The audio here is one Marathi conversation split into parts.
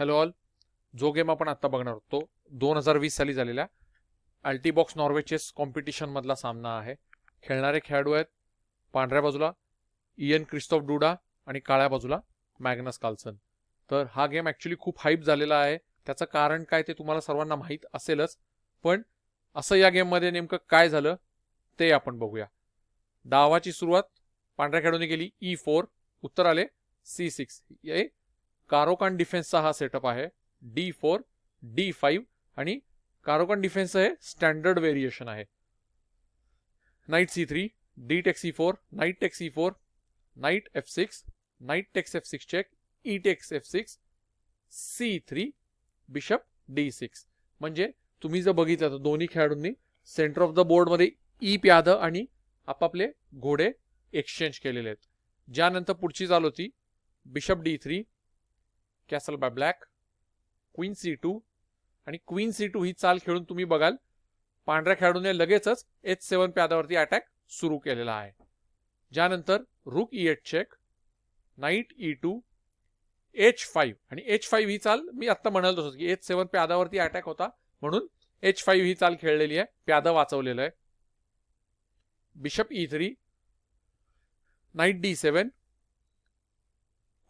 Hello all. जो गेम आपण आत्ता बघणार होतो दोन हजार वीस साली झालेल्या अल्टीबॉक्स नॉर्वे चेस कॉम्पिटिशनमधला सामना आहे. खेळणारे खेळाडू आहेत पांढऱ्या बाजूला इयन क्रिस्टॉफ डुडा आणि काळ्या बाजूला मॅग्नस कार्लसन. तर हा गेम ॲक्च्युली खूप हाईप झालेला आहे. त्याचं कारण काय ते तुम्हाला सर्वांना माहीत असेलच पण असं या गेममध्ये नेमकं काय झालं ते आपण बघूया. डावाची सुरुवात पांढऱ्या खेळाडूने केली e ई फोर उत्तर आले सी सिक्स हे कारोकान डिफेन्सचा हा सेटअप आहे. डी फोर डी फाईव्ह आणि कारोकान डिफेन्सचं हे स्टँडर्ड व्हेरिएशन आहे. Knight C three D take C four knight take C four knight F six knight takes F six check E takes F six C three bishop D six. म्हणजे तुम्ही जर बघितलं तर दोन्ही खेळाडूंनी सेंटर ऑफ द बोर्डमध्ये ई प्यादं आणि आपापले घोडे एक्सचेंज केलेले आहेत. ज्यानंतर पुढची चाल होती bishop D three castle by black queen C two आणि क्वीन सी टू ही चाल खेळून तुम्ही बघाल. पांढऱ्या खेळाडूने लगेचच एच सेवन प्यादावरती अटॅक सुरू केलेला आहे. ज्यानंतर rook E eight check knight E two H five आणि एच फाईव्ह ही चाल मी आत्ता म्हणाल तसंच की एच सेवन प्यादावरती अटॅक होता म्हणून एच फाईव्ह ही चाल खेळलेली आहे. प्यादा वाचवलेलं आहे. Bishop E three knight D seven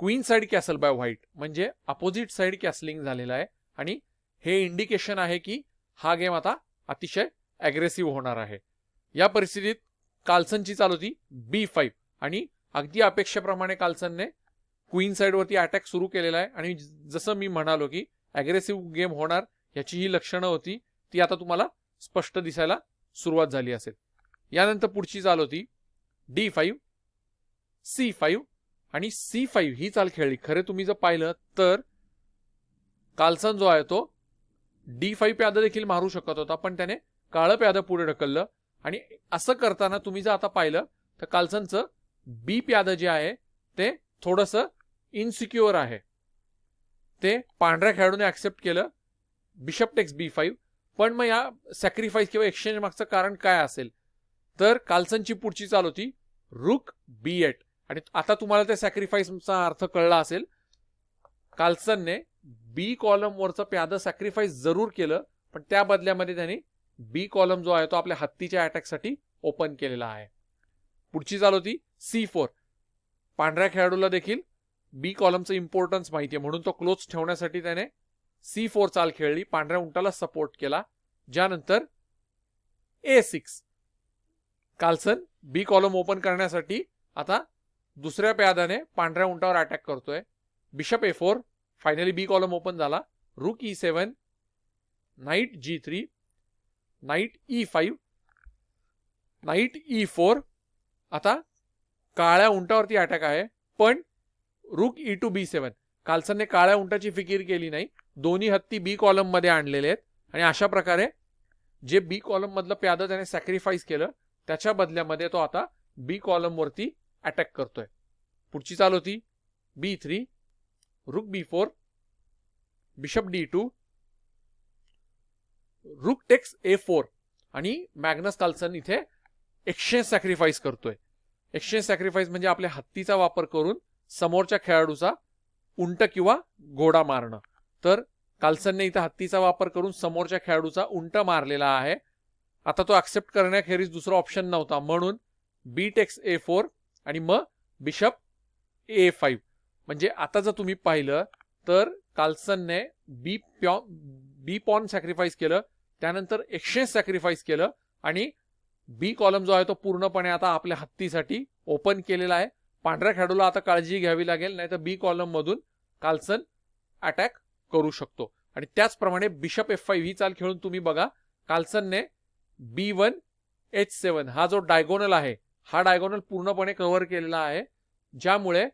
queen side castle by white. म्हणजे अपोजिट साइड कॅसलिंग झालेलं आहे. आणि हे इंडिकेशन आहे की हा गेम आता अतिशय अग्रेसिव्ह होणार आहे. या परिस्थितीत कार्लसनची चाल होती बी फाईव्ह आणि अगदी अपेक्षेप्रमाणे कार्लसनने क्वीन साईडवरती अटॅक सुरू केलेला आहे. आणि जसं मी म्हणालो की अग्रेसिव्ह गेम होणार याची ही लक्षणं होती. ती आता तुम्हाला स्पष्ट दिसायला सुरुवात झाली असेल. यानंतर पुढची चाल होती डी फाईव्ह सी फाईव्ह आणि सी फाईव्ह ही चाल खेळली. खरे तुम्ही जर पाहिलं तर कार्लसन जो आहे तो डी फाईव्ह प्यादा देखील मारू शकत होता पण त्याने काळं प्यादं पुढे ढकललं. आणि असं करताना तुम्ही जर आता पाहिलं तर कार्लसनचं बी प्यादं जे आहे ते थोडंसं इनसिक्युअर आहे. ते पांढऱ्या खेळाडूने ऍक्सेप्ट केलं. बिशप टेक्स बी फाईव्ह पण मग या सॅक्रिफाईस किंवा एक्सचेंज मागचं कारण काय असेल? तर कार्लसनची पुढची चाल होती रुक बी एट आणि आता तुम्हाला त्या सॅक्रिफाईसचा अर्थ कळला असेल. कार्लसनने बी कॉलमवरचं प्यादं सॅक्रिफाईस जरूर केलं पण त्या बदल्यामध्ये त्यांनी बी कॉलम जो आहे तो आपल्या हत्तीच्या अटॅकसाठी ओपन केलेला आहे. पुढची चाल होती सी फोर पांढऱ्या खेळाडूला देखील बी कॉलमचं इम्पॉर्टन्स माहिती आहे म्हणून तो क्लोज ठेवण्यासाठी त्याने सी फोर चाल खेळली पांढऱ्या उंटाला सपोर्ट केला. ज्यानंतर A six Carlsen B column open करण्यासाठी आता दुसऱ्या प्यादाने पांढऱ्या उंटावर अटॅक करतोय. Bishop A four finally B column open झाला. Rook E seven knight G three knight E five knight E four आता काळ्या उंटावरती अटॅक आहे पण रुक ई टू बी सेवन काल्सनने काळ्या उंटाची फिकीर केली नाही. दोन्ही हत्ती बी कॉलममध्ये आणलेले आहेत. आणि अशा प्रकारे जे बी कॉलममधलं प्यादं त्याने सॅक्रिफाईस केलं त्याच्या बदल्यामध्ये तो आता बी कॉलमवरती अटॅक करतोय. पुढची चाल होती B three rook B four bishop D two rook takes A four आणि मॅग्नस कार्लसन इथे एक्सचेंज सॅक्रिफाईस करतोय. एक्सचेंज सॅक्रिफाईस म्हणजे आपल्या हत्तीचा वापर करून समोरच्या खेळाडूचा उंट किंवा घोडा मारणं. तर कार्लसनने इथं हत्तीचा वापर करून समोरच्या खेळाडूचा उंट मारलेला आहे. आता तो ऍक्सेप्ट करण्याखेरीज दुसरा ऑप्शन नव्हता. म्हणून बी टेक्स ए फोर आणि मग बिशप ए फाईव्ह. म्हणजे आता जर तुम्ही पाहिलं तर कार्लसनने बी प्यॉ बी पॉन सॅक्रिफाईस केलं त्यानंतर एक्सचेंज सॅक्रिफाईस केलं आणि बी कॉलम जो आहे तो पूर्णपणे आता आपल्या हत्तीसाठी ओपन केलेला आहे. पांढऱ्या खेळाडूला आता काळजी घ्यावी लागेल नाही तर बी कॉलम मधून अटॅक करू शकतो. आणि त्याचप्रमाणे बिशप एफ फाईव्ह ही चाल खेळून तुम्ही बघा कार्लसनने बी वन एच सेवन हा जो डायगोनल आहे हा डायगोनल पूर्णपणे कव्हर केलेला आहे. ज्यामुळे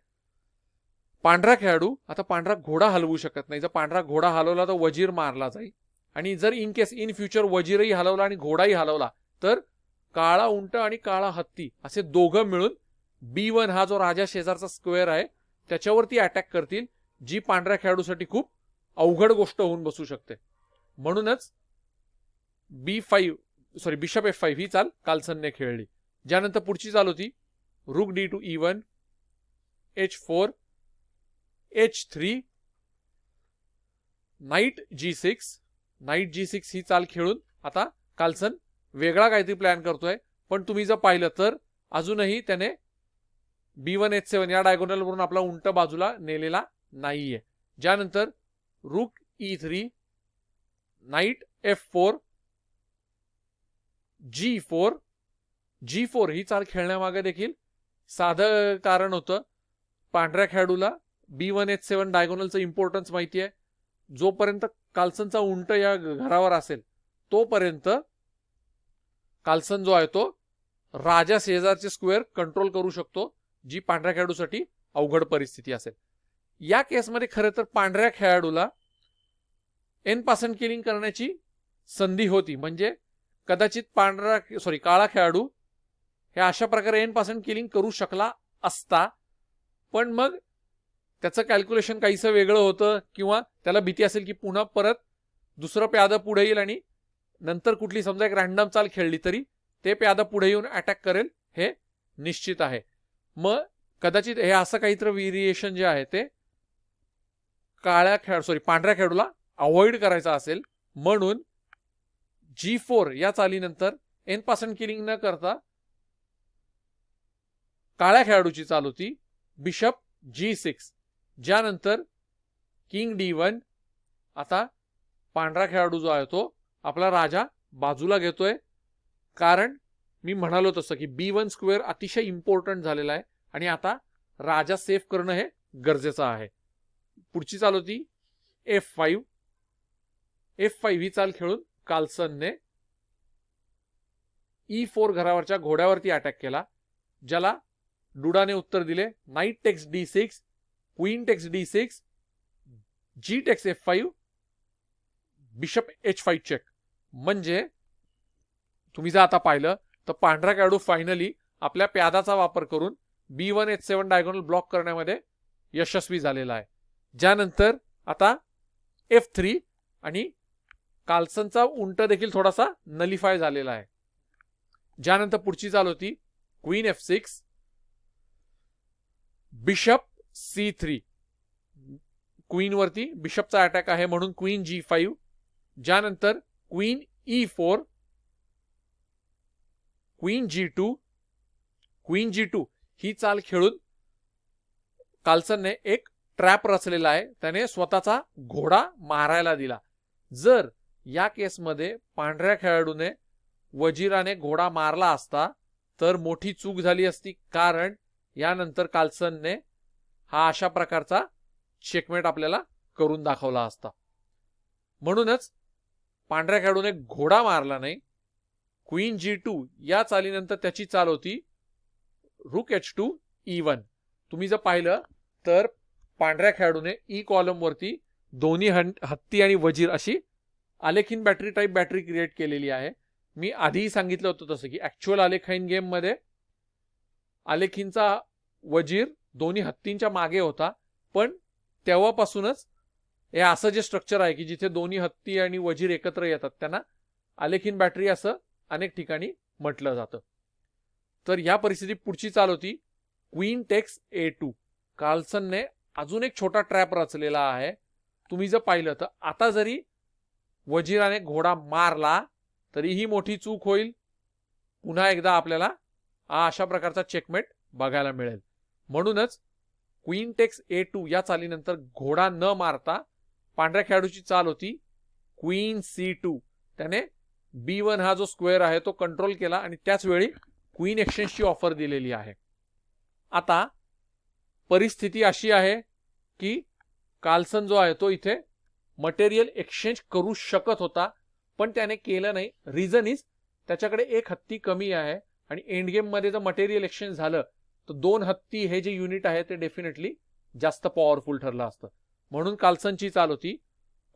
पांढरा खेळाडू आता पांढरा घोडा हलवू शकत नाही. जर पांढरा घोडा हलवला तर वजीर मारला जाईल. आणि जर इन केस इन फ्युचर वजीरही हलवला आणि घोडाही हलवला तर काळा उंट आणि काळा हत्ती असे दोघं मिळून बी वन हा जो राजा शेजारचा स्क्वेअर आहे त्याच्यावरती अटॅक करतील जी पांढऱ्या खेळाडूसाठी खूप अवघड गोष्ट होऊन बसू शकते. म्हणूनच B five sorry bishop F five ही चाल कार्लसनने खेळली. ज्यानंतर पुढची चाल होती. Rook D two E one H four H three knight G six knight G six ही चाल खेळून आता कार्लसन वेगळा काहीतरी प्लॅन करतोय. पण तुम्ही जर पाहिलं तर अजूनही त्याने बी वन एच सेवन या डायगोनलवरून आपला उंट बाजूला नेलेला नाहीये. ज्यानंतर rook E three knight F four G four G four ही चाल खेळण्यामागे देखील साधं कारण होतं. पांढऱ्या खेळाडूला बी वन एच सेवन डायगोनलचं इम्पॉर्टन्स माहिती आहे. जोपर्यंत काल्सनचा उंट या घरावर असेल तोपर्यंत काल्सन जो आहे तो राजा शेजारचे स्क्वेअर कंट्रोल करू शकतो जी पांढऱ्या खेळाडूसाठी अवघड परिस्थिती असेल. या केसमध्ये खरं तर पांढऱ्या खेळाडूला एन पासन किलिंग करण्याची संधी होती. म्हणजे कदाचित पांढरा सॉरी काळा खेळाडू हे अशा प्रकारे एन पर्सेंट किलिंग करू शकला असता. पण मग त्याचं कॅल्क्युलेशन काहीसं वेगळं होतं किंवा त्याला भीती असेल की पुन्हा परत दुसरं प्यादं पुढे येईल आणि नंतर कुठली समजा एक रॅन्डम चाल खेळली तरी ते प्यादं पुढे येऊन अटॅक करेल हे निश्चित आहे. मग कदाचित हे असं काहीतरी व्हेरिएशन जे आहे ते काळ्या खेळ सॉरी पांढऱ्या खेळाडूला अवॉइड करायचा असेल. म्हणून जी फोर या चालीनंतर एन पासन किलिंग न करता काळ्या खेळाडूची चाल होती बिशप जी सिक्स. ज्यानंतर किंग डी वन. आता पांढरा खेळाडू जो आहे तो आपला राजा बाजूला घेतोय. कारण मी म्हणालो तसं की बी वन स्क्वेअर अतिशय इम्पॉर्टंट झालेला आहे आणि आता राजा सेफ करणं हे गरजेचं आहे. पुढची चाल होती एफ फाईव्ह. एफ फाईव्ह ही चाल खेळून कार्लसनने ई फोर घरावरच्या घोड्यावरती अटॅक केला ज्याला डुडाने उत्तर दिले. Knight takes D six queen takes D six G takes F five bishop H five check म्हणजे तुम्ही जर आता पाहिलं तर पांढरा खेळाडू फायनली आपल्या प्यादाचा वापर करून B one H seven diagonal block करण्यामध्ये यशस्वी झालेला आहे. ज्यानंतर आता एफ थ्री आणि कार्लसनचा उंट देखील थोडासा नलिफाय झालेला आहे. ज्यानंतर पुढची चाल होती queen F six bishop C three. क्वीनवरती बिशपचा अटॅक आहे म्हणून क्वीन जी फाईव्ह. ज्यानंतर queen E four. Queen G two. Queen G two ही चाल खेळून कार्लसनने एक ट्रॅप रचलेला आहे. त्याने स्वतःचा घोडा मारायला दिला. जर या केसमध्ये पांढऱ्या खेळाडूने वजिराने घोडा मारला असता तर मोठी चूक झाली असती. कारण यानंतर कार्लसनने हा अशा प्रकारचा चेकमेट आपल्याला करून दाखवला असता. म्हणूनच पांढऱ्या खेळाडूने घोडा मारला नाही. क्वीन जी टू या चालीनंतर त्याची चाल होती रुक एच टू ई वन तुम्ही जर पाहिलं तर पांढऱ्या खेळाडूने e ई कॉलमवरती दोन्ही दोन्ही हत्ती आणि वजीर अशी Alekhine battery type battery create केलेली आहे. मी आधीही सांगितलं होतं तसं की ॲक्च्युअल आलेखाईन गेममध्ये आलेखींचा वजीर दोन्ही हत्तींच्या मागे होता पण तेव्हापासूनच हे असं जे स्ट्रक्चर आहे की जिथे दोन्ही हत्ती आणि वजीर एकत्र येतात त्यांना आलेखीन बॅटरी असं अनेक ठिकाणी म्हटलं जातं. तर या परिस्थितीत पुढची चाल होती. क्वीन टेक्स ए टू कार्लसनने अजून एक छोटा ट्रॅप रचलेला आहे. तुम्ही जर पाहिलं तर आता जरी वजीराने घोडा मारला तरीही मोठी चूक होईल. पुन्हा एकदा आपल्याला हा अशा प्रकारचा चेकमेट बघायला मिळेल. म्हणूनच क्वीन टेक्स ए टू या चालीनंतर घोडा न मारता पांढऱ्या खेळाडूची चाल होती क्वीन सी टू त्याने बी वन हा जो स्क्वेअर आहे तो कंट्रोल केला आणि त्याच वेळी क्वीन एक्सचेंजची ऑफर दिलेली आहे. आता परिस्थिती अशी आहे की कार्लसन जो आहे तो इथे मटेरियल एक्सचेंज करू शकत होता पण त्याने केलं नाही. रिझन इज त्याच्याकडे एक हत्ती कमी आहे. आणि एंड गेममध्ये जर मटेरियल एक्सचेंज झालं तर दोन हत्ती हे जे युनिट आहे ते डेफिनेटली जास्त पॉवरफुल ठरलं असतं. म्हणून कार्लसनची चाल होती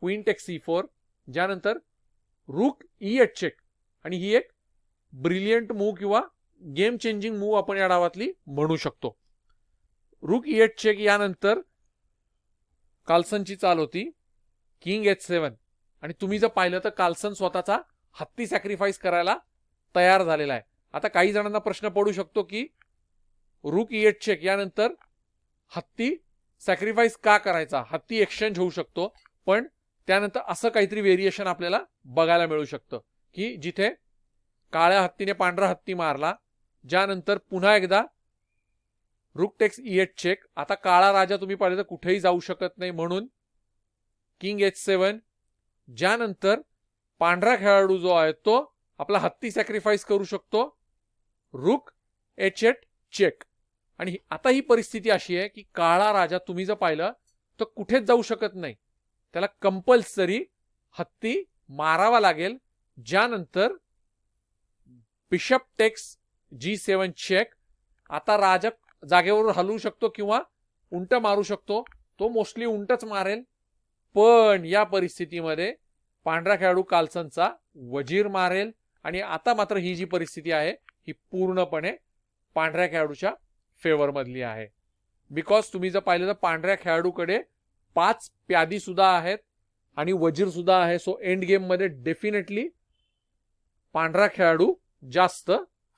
क्वीन टेक सी फोर ज्यानंतर रुक ई एट चेक आणि ही एक ब्रिलियंट मूव किंवा गेम चेंजिंग मूव आपण या डावातली म्हणू शकतो. रुक ई एट चेक यानंतर कार्लसनची चाल होती किंग एच सेवन आणि तुम्ही जर पाहिलं तर कार्लसन स्वतःचा हत्ती सॅक्रिफाईस करायला तयार झालेला आहे. आता काही जणांना प्रश्न पडू शकतो की रुक ई चेक यानंतर हत्ती सॅक्रिफाईस का करायचा? हत्ती एक्सचेंज होऊ शकतो पण त्यानंतर असं काहीतरी व्हेरिएशन आपल्याला बघायला मिळू शकतं की जिथे काळ्या हत्तीने पांढरा हत्ती मारला ज्यानंतर पुन्हा एकदा रुक टेक्स ई चेक आता काळा राजा तुम्ही पाहिजे तर कुठेही जाऊ शकत नाही म्हणून किंग एच सेवन ज्यानंतर पांढरा खेळाडू जो आहे तो आपला हत्ती सॅक्रिफाईस करू शकतो. रुक एच एट चेक. आणि आता ही परिस्थिती अशी आहे की काळा राजा तुम्ही जर पाहिलं तर कुठेच जाऊ शकत नाही. त्याला कंपल्सरी हत्ती मारावा लागेल. ज्यानंतर bishop takes G seven check आता राजा जागेवर हलवू शकतो किंवा उंट मारू शकतो. तो मोस्टली उंटच मारेल. पण या परिस्थितीमध्ये पांढरा खेळाडू काल्सनचा वजीर मारेल. आणि आता मात्र ही जी परिस्थिती आहे ही पूर्णपणे पांढऱ्या खेळाडूच्या फेवरमधली आहे. बिकॉज तुम्ही जर पाहिलं तर पांढऱ्या खेळाडूकडे पाच प्यादी सुद्धा आहेत आणि वजीर सुद्धा आहे. सो एंड गेममध्ये डेफिनेटली पांढरा खेळाडू जास्त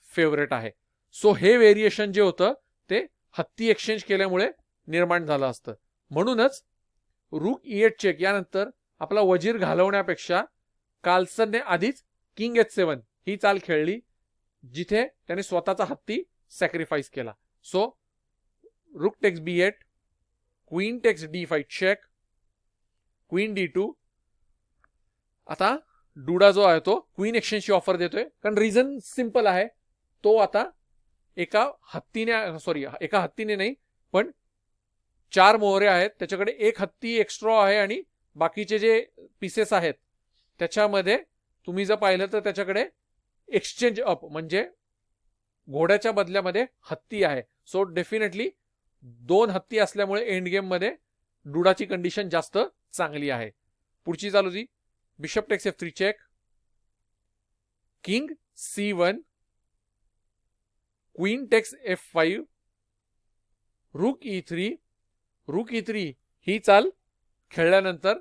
फेवरेट आहे. सो हे व्हेरिएशन जे होतं ते हत्ती एक्सचेंज केल्यामुळे निर्माण झालं असतं. म्हणूनच रूक इएट चेक यानंतर आपला वजीर घालवण्यापेक्षा कार्लसनने आधीच किंग एच सेवन ही चाल खेळली. जिथे त्याने स्वतःचा हत्ती सॅक्रिफाईस केला. So rook takes B eight queen takes D five check queen D two आता डुडा जो आहे तो क्वीन एक्सचेंजची ऑफर देतोय. कारण रिझन सिंपल आहे. तो आता एका हत्तीने सॉरी एका हत्तीने नाही पण चार मोहरे आहेत. त्याच्याकडे एक हत्ती एक्स्ट्रा आहे आणि बाकीचे जे पीसेस आहेत त्याच्यामध्ये तुम्ही जर पाहिलं तर त्याच्याकडे एक्सचेंज अप म्हणजे घोड्याच्या बदल्यामध्ये हत्ती आहे. सो डेफिनेटली दोन हत्ती असल्यामुळे एंड गेममध्ये डुडाची कंडिशन जास्त चांगली आहे. पुढची चालू होती bishop takes F three check king C one queen takes F five rook E three rook E three ही चाल खेळल्यानंतर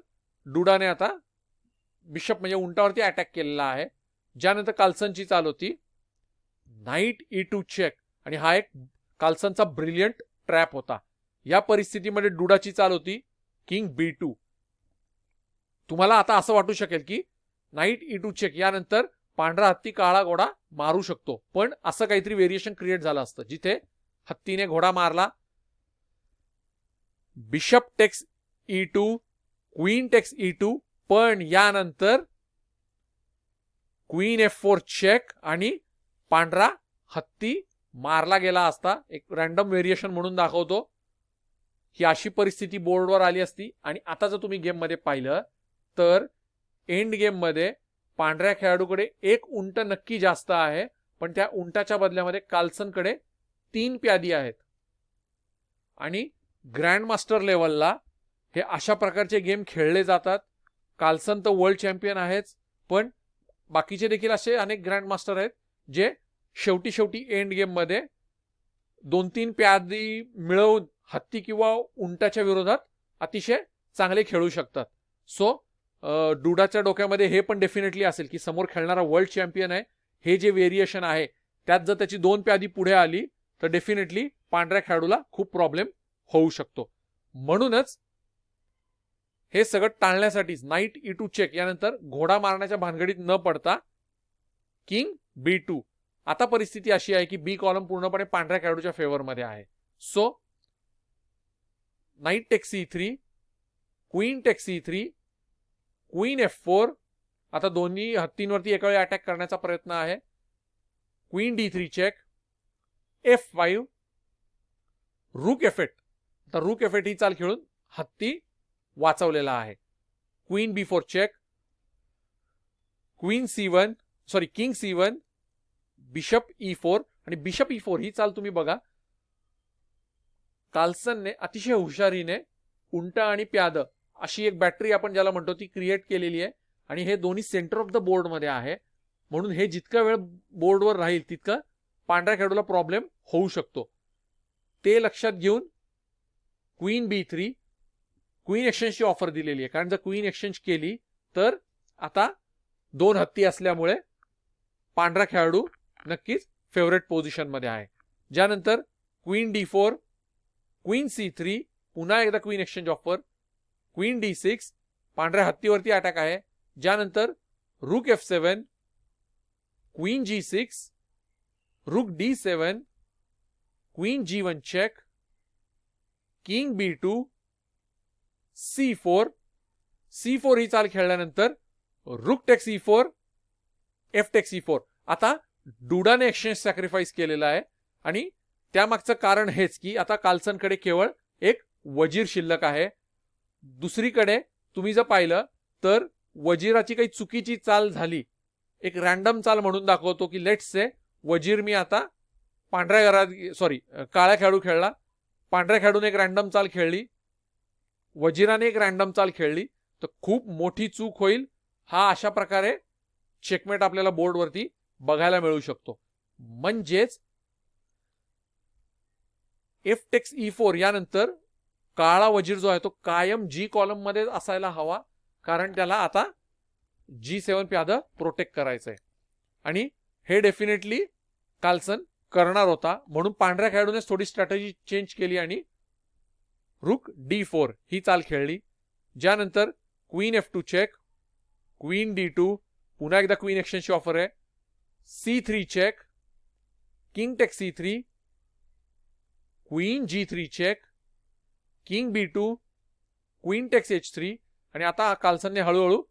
डुडाने आता बिशप म्हणजे उंटावरती अटॅक केलेला आहे. ज्यानंतर काल्सनची चाल होती. नाईट ई टू चेक आणि हा एक काल्सनचा ब्रिलियंट ट्रॅप होता. या परिस्थितीमध्ये डुडाची चाल होती. किंग बी टू तुम्हाला आता असं वाटू शकेल की नाईट ई टू चेक यानंतर पांढरा हत्ती काळा घोडा मारू शकतो. पण असं काहीतरी व्हेरिएशन क्रिएट झालं असतं जिथे हत्तीने घोडा मारला. Bishop takes E two queen takes E two पण यानंतर क्वीन एफ फोर चेक आणि पांढरा हत्ती मारला गेला असता एक रॅन्डम व्हेरिएशन म्हणून दाखवतो. ही अशी परिस्थिती बोर्डवर आली असती आणि आता जर तुम्ही गेममध्ये पाहिलं तर एंड गेममध्ये पांढऱ्या खेळाडूकडे एक उंट नक्की जास्त आहे पण त्या उंटाच्या बदल्यामध्ये कार्लसनकडे तीन प्यादी आहेत. आणि ग्रँड मास्टर लेवलला हे अशा प्रकारचे गेम खेळले जातात. कार्लसन तर वर्ल्ड चॅम्पियन आहेच पण बाकीचे देखील असे अनेक ग्रँड मास्टर आहेत जे शेवटी शेवटी एंड गेममध्ये दोन तीन प्यादी मिळवून हत्ती किंवा उंटाच्या विरोधात अतिशय चांगले खेळू शकतात. सो डुडाच्या डोक्यामध्ये हे पण डेफिनेटली असेल की समोर खेळणारा वर्ल्ड चॅम्पियन आहे हे जे व्हेरिएशन आहे त्यात जर त्याची दोन प्यादी पुढे आली तर डेफिनेटली पांढऱ्या खेळाडूला खूप प्रॉब्लेम होऊ शकतो. म्हणूनच हे सगळं टाळण्यासाठीच नाईट ई टू चेक यानंतर घोडा मारण्याच्या भानगडीत न पडता किंग बी टू. आता परिस्थिती अशी आहे की बी कॉलम पूर्णपणे पांढऱ्या खेळाडूच्या फेवरमध्ये आहे. So knight takes E three queen takes E three queen F four आता दोन्ही हत्तींवरती एका वेळी अटॅक करण्याचा प्रयत्न आहे. Queen D three check F five rook F eight. आता रूक एफेट ही चाल खेळून हत्ती वाचवलेला आहे. Queen B four check queen C one sorry king C one bishop E four आणि बिशप ई फोर ही चाल तुम्ही बघा. कार्लसनने अतिशय हुशारीने उंट आणि प्याद अशी एक बॅटरी आपण ज्याला म्हणतो ती क्रिएट केलेली आहे. आणि हे दोन्ही सेंटर ऑफ द बोर्डमध्ये आहे. म्हणून हे जितका वेळ बोर्डवर राहील तितकं पांढऱ्या खेळाडूला प्रॉब्लेम होऊ शकतो. ते लक्षात घेऊन क्वीन बी थ्री क्वीन एक्सचेंजची ऑफर दिलेली आहे. कारण जर क्वीन एक्सचेंज केली तर आता दोन हत्ती असल्यामुळे पांढरा खेळाडू नक्कीच फेवरेट पोझिशनमध्ये आहे. ज्यानंतर queen D four queen C three पुन्हा एकदा queen exchange offer queen D six पांढऱ्या हत्तीवरती अटॅक आहे. ज्यानंतर rook F seven queen G six rook D seven queen G one check king B two C four C four ही चाल खेळल्यानंतर rook take C four F take C four. आता डुडाने एक्सचेंज सॅक्रिफाईस केलेला आहे आणि त्यामागचं कारण हेच की आता कार्लसनकडे केवळ एक वजीर शिल्लक आहे. दुसरीकडे तुम्ही जर पाहिलं तर वजीराची काही चुकीची चाल झाली. एक रॅन्डम चाल म्हणून दाखवतो की लेट्स से वजीर मी आता पांढऱ्या घरात सॉरी काळ्या खेळाडू खेळला. पांढऱ्या खेळाडून एक रॅन्डम चाल खेळली. वजीराने एक रॅन्डम चाल खेळली तर खूप मोठी चूक होईल. हा अशा प्रकारे चेकमेट आपल्याला बोर्डवरती बघायला मिळू शकतो. म्हणजेच एफ टेक्स ई फोर यानंतर काळा वजीर जो आहे तो कायम जी कॉलममध्ये असायला हवा कारण त्याला आता जी सेवन प्यादं प्रोटेक्ट करायचंय. आणि हे डेफिनेटली कार्लसन करणार होता. म्हणून पांढऱ्या खेळाडूनेच थोडी स्ट्रॅटेजी चेंज केली आणि रुक डी फोर ही चाल खेळली. ज्यानंतर queen F two check queen D two पुन्हा एकदा क्वीन एक्सचेंजची ऑफर आहे. C three check king take C three queen G three check king B two queen takes H three आणि आता कार्लसनने हळूहळू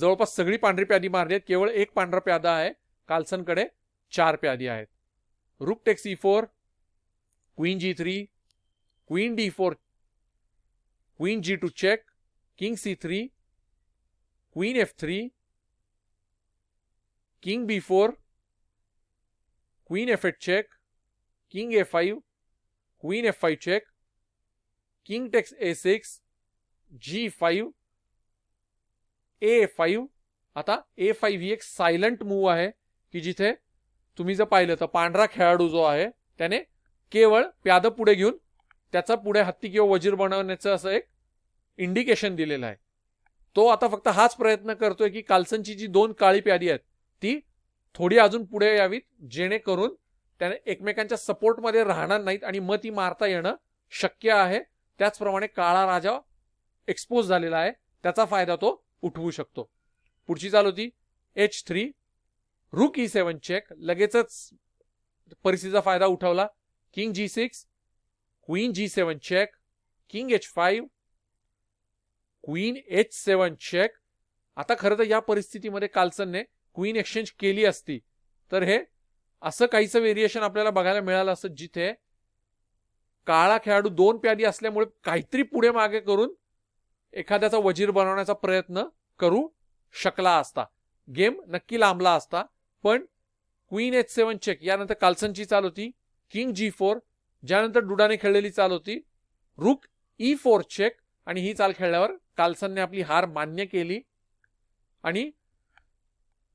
जवळपास सगळी पांढरी प्यादी मारली आहेत. केवळ एक पांढरा प्यादा आहे. कार्लसनकडे चार प्यादी आहेत. Rook takes E four queen G three queen D four queen G two check king C three queen F three king B four queen F eight check king A five queen F five check king takes A six G five A five आता ए फाईव्ह ही एक सायलंट मूव्ह आहे की जिथे तुम्ही जर पाहिलं तर पांढरा खेळाडू जो आहे त्याने केवळ प्याद पुढे घेऊन त्याचा पुढे हत्ती किंवा वजीर बनवण्याचं असं एक इंडिकेशन दिलेलं आहे. तो आता फक्त हाच प्रयत्न करतोय की कालसनची जी दोन काळी प्यादी आहेत ती थोडी अजून पुढे यावीत जेणेकरून त्याने एकमेकांच्या सपोर्टमध्ये राहणार नाहीत आणि मग ती मारता येणं शक्य आहे. त्याचप्रमाणे काळा राजा एक्सपोज झालेला आहे. त्याचा फायदा तो उठवू शकतो. पुढची चाल होती H three rook E seven check लगेचच परिस्थितीचा फायदा उठवला. King G six queen G seven check king H five queen H seven check आता खरं तर या परिस्थितीमध्ये कार्लसनने क्वीन एक्सचेंज केली असती. तर हे असं काहीचं व्हेरिएशन आपल्याला बघायला मिळालं असतं जिथे काळा खेळाडू दोन प्यादी असल्यामुळे काहीतरी पुढे मागे करून एखाद्याचा वजीर बनवण्याचा प्रयत्न करू शकला असता. गेम नक्की लांबला असता. पण क्वीन एच सेवन चेक यानंतर कार्लसनची चाल होती. किंग जी फोर ज्यानंतर डुडाने खेळलेली चाल होती. रुक ई फोर चेक आणि ही चाल खेळल्यावर कार्लसनने आपली हार मान्य केली. आणि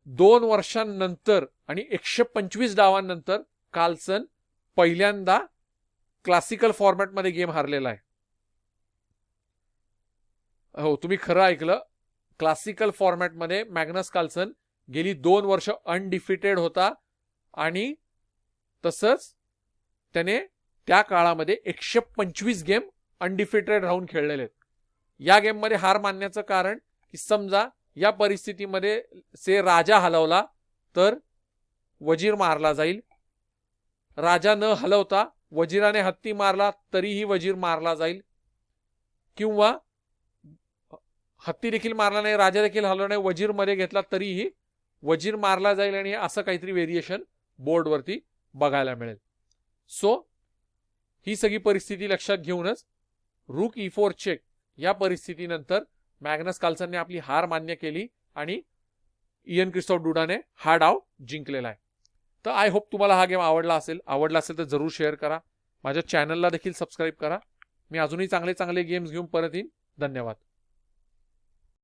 दोन वर्षांनंतर आणि एकशे पंचवीस डावांनंतर कार्लसन पहिल्यांदा क्लासिकल फॉर्मॅटमध्ये गेम हारलेला आहे. हो तुम्ही खरं ऐकलं. क्लासिकल फॉर्मॅटमध्ये मॅग्नस कार्लसन गेली दोन वर्ष अनडिफिटेड होता. आणि तसंच त्याने त्या काळामध्ये एकशे पंचवीस गेम अनडिफिटेड राहून खेळलेले आहेत. या गेममध्ये हार मानण्याचं कारण की समजा या परिस्थितीमध्ये से राजा हलवला तर वजीर मारला जाईल. राजा न हलवता वजीराने हत्ती मारला तरीही वजीर मारला जाईल. किंवा हत्ती देखील मारला नाही राजा देखील हलवला नाही वजीरमध्ये घेतला तरीही वजीर मारला जाईल आणि असं काहीतरी व्हेरिएशन बोर्डवरती बघायला मिळेल. सो ही सगळी परिस्थिती लक्षात घेऊनच रुक ई फोर चेक या परिस्थितीनंतर मॅग्नस कार्लसनने आपली हार मान्य केली आणि इयन क्रिस्टॉफ डुडाने हा डाव जिंकलेला आहे. तर आय होप तुम्हाला हा गेम आवडला असेल. आवडला असेल तर जरूर शेअर करा. माझ्या चॅनलला देखील सबस्क्राईब करा. मी अजूनही चांगले चांगले गेम्स घेऊन परत येईन. धन्यवाद.